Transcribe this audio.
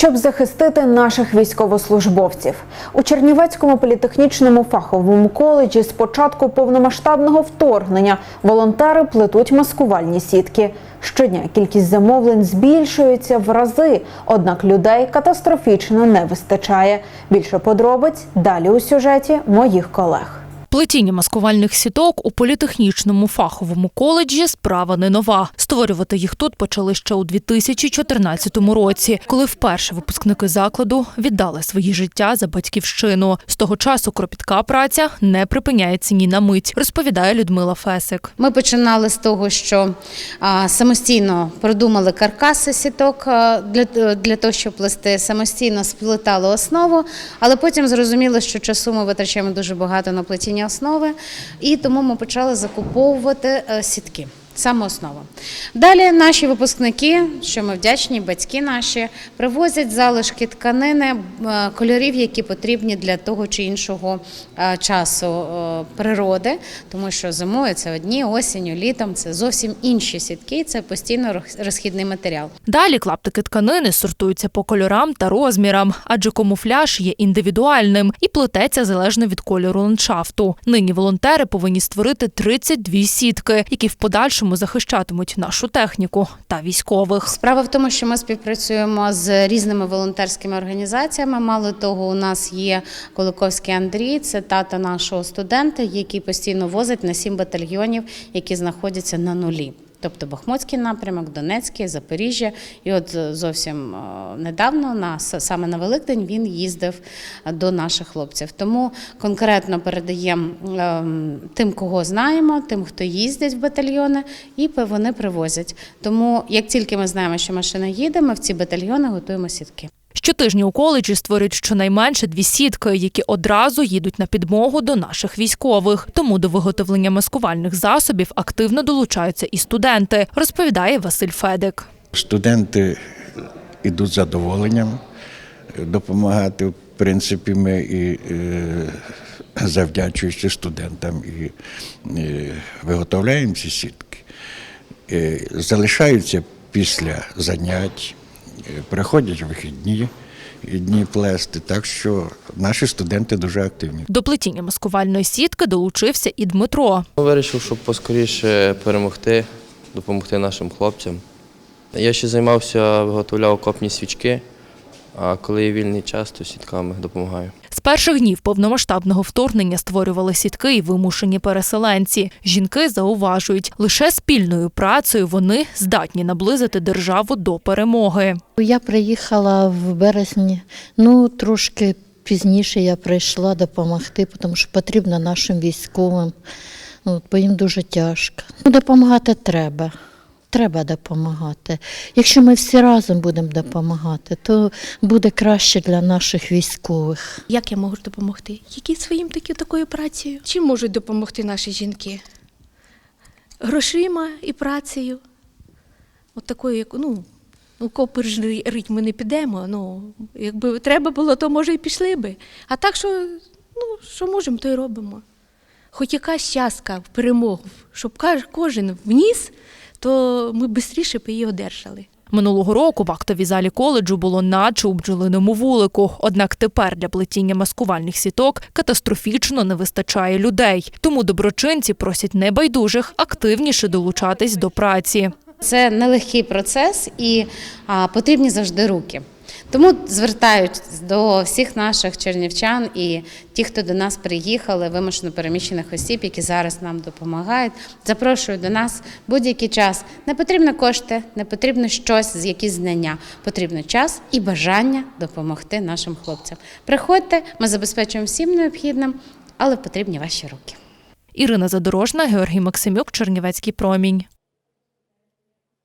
Щоб захистити наших військовослужбовців у Чернівецькому політехнічному фаховому коледжі з початку повномасштабного вторгнення волонтери плетуть маскувальні сітки. Щодня кількість замовлень збільшується в рази, однак людей катастрофічно не вистачає. Більше подробиць далі у сюжеті моїх колег. Плетіння маскувальних сіток у політехнічному фаховому коледжі справа не нова. Створювати їх тут почали ще у 2014 році, коли вперше випускники закладу віддали свої життя за батьківщину. З того часу кропітка праця не припиняється ні на мить, розповідає Людмила Фесик. Ми починали з того, що самостійно продумали каркаси сіток для, для того, щоб плести, самостійно сплетали основу, але потім зрозуміли, що часу ми витрачаємо дуже багато на плетіння основи, і тому ми почали закуповувати е, сітки. Саме основа. Далі наші випускники, що ми вдячні, батьки наші, привозять залишки тканини, е, кольорів, які потрібні для того чи іншого е, часу е, природи, тому що зимою це одні, осінню, літом це зовсім інші сітки, це постійно роз- розхідний матеріал. Далі клаптики тканини сортуються по кольорам та розмірам, адже камуфляж є індивідуальним і плететься залежно від кольору ландшафту. Нині волонтери повинні створити 32 сітки, які в подальшому захищатимуть нашу техніку та військових. Справа в тому, що ми співпрацюємо з різними волонтерськими організаціями. Мало того, у нас є Коликовський Андрій, це тата нашого студента, який постійно возить на сім батальйонів, які знаходяться на нулі. Тобто Бахмутський напрямок, Донецький, Запоріжжя. І от е, зовсім е, недавно, на саме на Великдень, він їздив е, до наших хлопців. Тому конкретно передаємо ем, тим, кого знаємо, тим, хто їздить в батальйони, і вони привозять. Тому як тільки ми знаємо, що машина їде, ми в ці батальйони готуємо сітки. Щотижня у коледжі створюють щонайменше дві сітки, які одразу їдуть на підмогу до наших військових. Тому до виготовлення маскувальних засобів активно долучаються і студенти, розповідає Василь Федик. Студенти йдуть з задоволенням допомагати. В принципі, ми і е, завдячуючи студентам і е, виготовляємо ці сітки. Е, залишаються після занять, приходять вихідні дні плести. Так що наші студенти дуже активні. До плетіння маскувальної сітки долучився і Дмитро. Вирішив, щоб поскоріше перемогти, допомогти нашим хлопцям. Я ще займався, виготовляв окопні свічки, а коли є вільний час, то сітками допомагаю. З перших днів повномасштабного вторгнення створювали сітки і вимушені переселенці. Жінки зауважують, лише спільною працею вони здатні наблизити державу до перемоги. Я приїхала в березні, ну трошки пізніше я прийшла допомогти, тому що потрібно нашим військовим, От, бо їм дуже тяжко. Ну, допомагати треба. Треба допомагати. Якщо ми всі разом будемо допомагати, то буде краще для наших військових. Як я можу допомогти? Які своїм такі такою працею? Чим можуть допомогти наші жінки? Грошима і працею. От такою, як ну, ну копи ж рить ми не підемо. Ну, якби треба було, то може і пішли би. А так, що, ну, що можемо, то й робимо. Хоч якась частка в перемогу, щоб кожен вніс, то ми швидше б її одержали. Минулого року в актовій залі коледжу було наче у бджолиному вулику. Однак тепер для плетіння маскувальних сіток катастрофічно не вистачає людей. Тому доброчинці просять небайдужих активніше долучатись до праці. Це нелегкий процес і потрібні завжди руки. Тому звертають до всіх наших чернівчан і ті, хто до нас приїхали, вимушено переміщених осіб, які зараз нам допомагають. Запрошую до нас будь-який час. Не потрібно кошти, не потрібно щось, якісь знання. Потрібно час і бажання допомогти нашим хлопцям. Приходьте, ми забезпечуємо всім необхідним, але потрібні ваші руки. Ірина Задорожна, Георгій Максимюк, Чернівецький промінь.